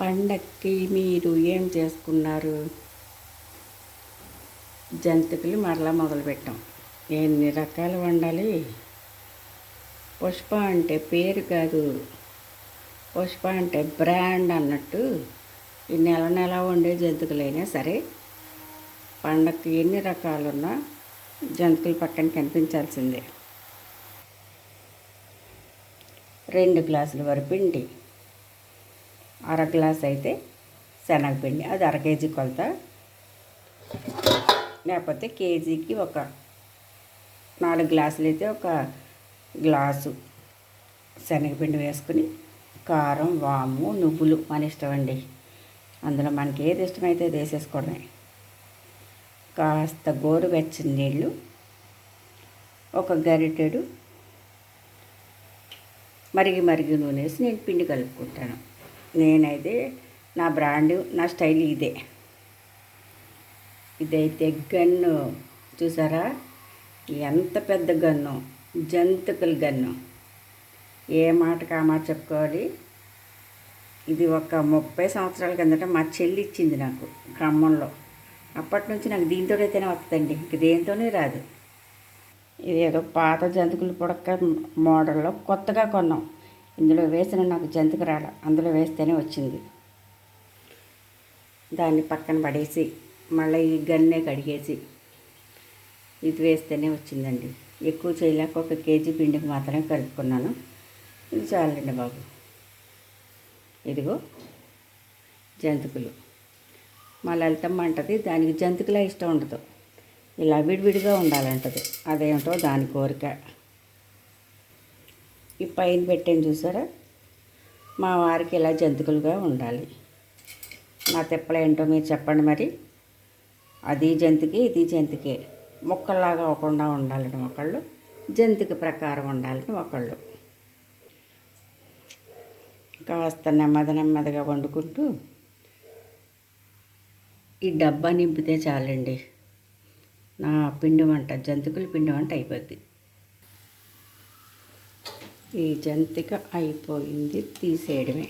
పండక్కి మీరు ఏం చేసుకున్నారు? జంతికలు మరలా మొదలుపెట్టాం. ఎన్ని రకాలు వండాలి? పుష్ప అంటే పేరు కాదు. పుష్ప అంటే బ్రాండ్ అన్నట్టు ఈ నెల నెల వండే జంతికలైనా సరే పండక్కి ఎన్ని రకాలున్నా జంతికలు పక్కన కనిపించాల్సిందే. రెండు గ్లాసుల వరపిండి అర గ్లాస్ అయితే శనగపిండి అది అర కేజీ కొలత. లేకపోతే కేజీకి ఒక నాలుగు గ్లాసులు అయితే ఒక గ్లాసు శనగపిండి వేసుకుని కారం వాము నువ్వులు మన ఇష్టం అండి. అందులో మనకి ఏది ఇష్టమైతే అది వేసేసుకోవడమే. కాస్త గోరువెచ్చని నీళ్ళు ఒక గరిటెడు మరిగి మరిగి నూనె వేసి నేను పిండి కలుపుకుంటాను. నేనైతే నా బ్రాండ్ నా స్టైల్ ఇదే. ఇదైతే గన్ను చూసారా? ఎంత పెద్ద గన్ను జంతుకుల గన్ను. ఏ మాటకు ఆ మాట చెప్పుకోవాలి? ఇది ఒక ముప్పై సంవత్సరాల కిందట మా చెల్లి ఇచ్చింది నాకు ఖమ్మంలో. అప్పటి నుంచి నాకు దీంతోనైతేనే వస్తుందండి. ఇంక దేంతోనే రాదు. ఇది ఏదో పాత జంతుకులు పుడక మోడల్లో కొత్తగా కొన్నాం. ఇందులో వేసిన నాకు జంతుకు రాల. అందులో వేస్తేనే వచ్చింది. దాన్ని పక్కన పడేసి మళ్ళీ ఈ గన్నే కడిగేసి ఇది వేస్తేనే వచ్చిందండి. ఎక్కువ చేయలేక ఒక కేజీ పిండికి మాత్రమే కలుపుకున్నాను. ఇది చాలండి బాబు. ఇదిగో జంతికలు. మా లలితమ్మ అంటది దానికి జంతికలే ఇష్టం ఉండదు. ఇలా విడివిడిగా ఉండాలంటది. అదేమిటో దాని కోరిక. ఈ పైన పెట్టాను చూసారా? మా వారికి ఇలా జంతికలుగా ఉండాలి. నా తిప్పలేంటో మీరు చెప్పండి మరి. అది జంతికి ఇది జంతికే. ముక్కల్లాగా అవ్వకుండా ఉండాలని ఒకళ్ళు జంతిక ప్రకారం ఉండాలని ఒకళ్ళు. కాస్త నెమ్మది నెమ్మదిగా వండుకుంటూ ఈ డబ్బా నింపితే చాలండి. నా పిండి వంట జంతికల పిండి వంట అయిపోద్ది. ఈ జంతిక అయిపోయింది తీసేయడమే.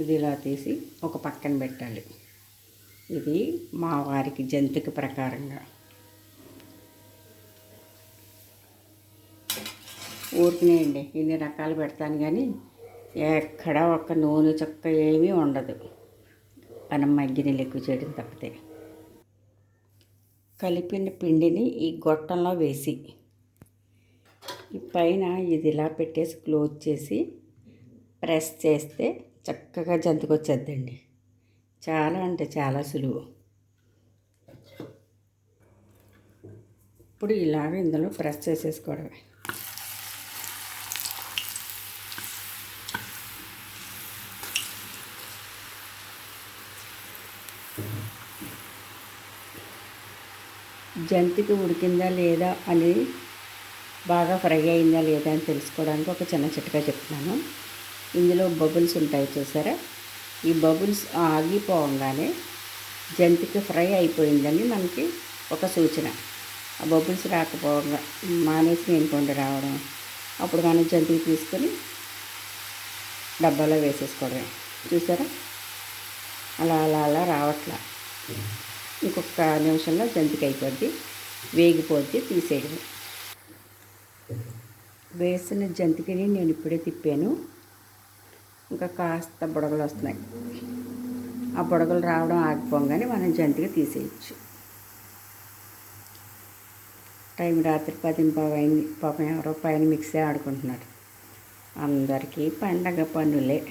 ఇది ఇలా తీసి ఒక పక్కన పెట్టాలి. ఇది మా వారికి జంతిక ప్రకారంగా. ఊరికినేయండి ఇన్ని రకాలు పెడతాను కానీ ఎక్కడ ఒక్క నూనె చుక్క ఏమీ ఉండదు. మనం మగ్గినీళ్ళు ఎక్కువ చేయడం తప్పితే. కలిపిన పిండిని ఈ గొట్టంలో వేసి ఈ పైన ఇది ఇలా పెట్టేసి క్లోజ్ చేసి ప్రెస్ చేస్తే చక్కగా జంతుకొచ్చేద్దండి. చాలా అంటే చాలా సులువు. ఇప్పుడు ఇలాగ ఇందులో ప్రెస్ చేసేసుకోవడమే. జంతికి ఉడికిందా లేదా అని బాగా ఫ్రై అయిందా లేదా అని తెలుసుకోవడానికి ఒక చిన్న చిట్కా చెప్తున్నాను. ఇందులో బబుల్స్ ఉంటాయి చూసారా? ఈ బబుల్స్ ఆగిపోగానే జంతిక ఫ్రై అయిపోయిందని మనకి ఒక సూచన. ఆ బబుల్స్ రాకపోగా మానేసి నేను రావడం అప్పుడు మనం జంతికి తీసుకొని డబ్బాలో వేసేసుకోవడమే. చూసారా? అలా అలా అలా రావట్లా. ఇంకొక నిమిషంలో జంతికి అయిపోద్ది వేగిపోద్ది తీసేయడమే. వేసిన జంతికని నేను ఇప్పుడే తిప్పాను. ఇంకా కాస్త బుడగలు వస్తున్నాయి. ఆ బుడగలు రావడం ఆగిపోగానే మనం జంతిక తీసేయచ్చు. టైం రాత్రి పది అయింది. పాపం ఎవరో పైన మిక్సీ ఆడుకుంటున్నారు. అందరికీ పండగ పనులే.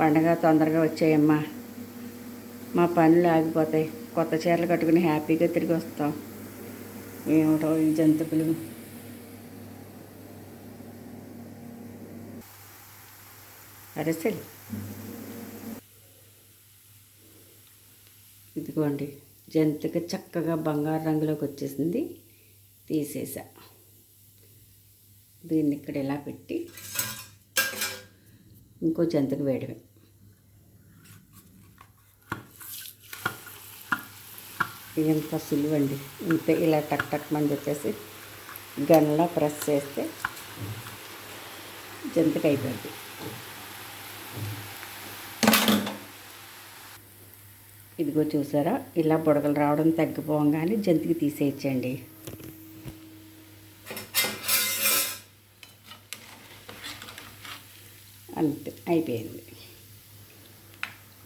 పండగ తొందరగా వచ్చాయమ్మా. మా పనులు ఆగిపోతాయి. కొత్త చీరలు కట్టుకుని హ్యాపీగా తిరిగి వస్తాం. ఏమిటో ఈ జంతువులు అరసలు. ఇదిగోండి జంతిక చక్కగా బంగారు రంగులోకి వచ్చేసింది. తీసేసా. దీన్ని ఇక్కడ ఇలా పెట్టి ఇంకో జంతిక వేయడమే. ఎంత సులువండి. ఇంతే ఇలా టక్ టక్ మంది వచ్చేసి గన్లో ప్రెస్ చేస్తే జంతిక అయిపోయింది. ఇదిగో చూసారా ఇలా బుడగలు రావడం తగ్గిపోగానే జంతికి తీసేయచ్చండి. అంతే అయిపోయింది.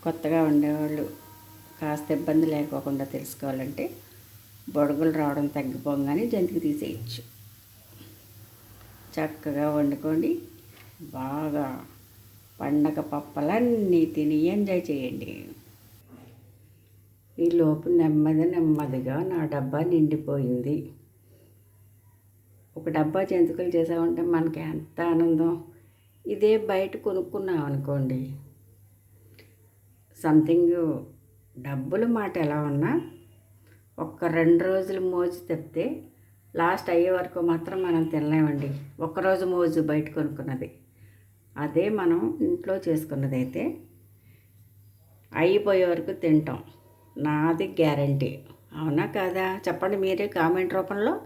కొత్తగా ఉండేవాళ్ళు కాస్త ఇబ్బంది లేకోకుండా తెలుసుకోవాలంటే బొడగలు రావడం తగ్గిపోగానే జంతికి తీసేయచ్చు. చక్కగా వండుకోండి బాగా పండగ పప్పలన్నీ తిని ఎంజాయ్ చేయండి. ఈ లోపు నెమ్మది నెమ్మదిగా నా డబ్బా నిండిపోయింది. ఒక డబ్బా జంతికలు చేసామంటే మనకి ఎంత ఆనందం? ఇదే బయట కొనుక్కున్నాం అనుకోండి. సంథింగ్ డబ్బుల మాట ఎలా ఉన్నా ఒక్క రెండు రోజులు మోజు తెప్పితే లాస్ట్ అయ్యే వరకు మాత్రం మనం తినలేమండి. ఒక్కరోజు మోజు బయట కొనుక్కున్నది. అదే మనం ఇంట్లో చేసుకున్నదైతే అయిపోయే వరకు తింటాం. నాది గ్యారంటీ. అవునా కాదా? చెప్పండి మీరే కామెంట్ రూపంలో.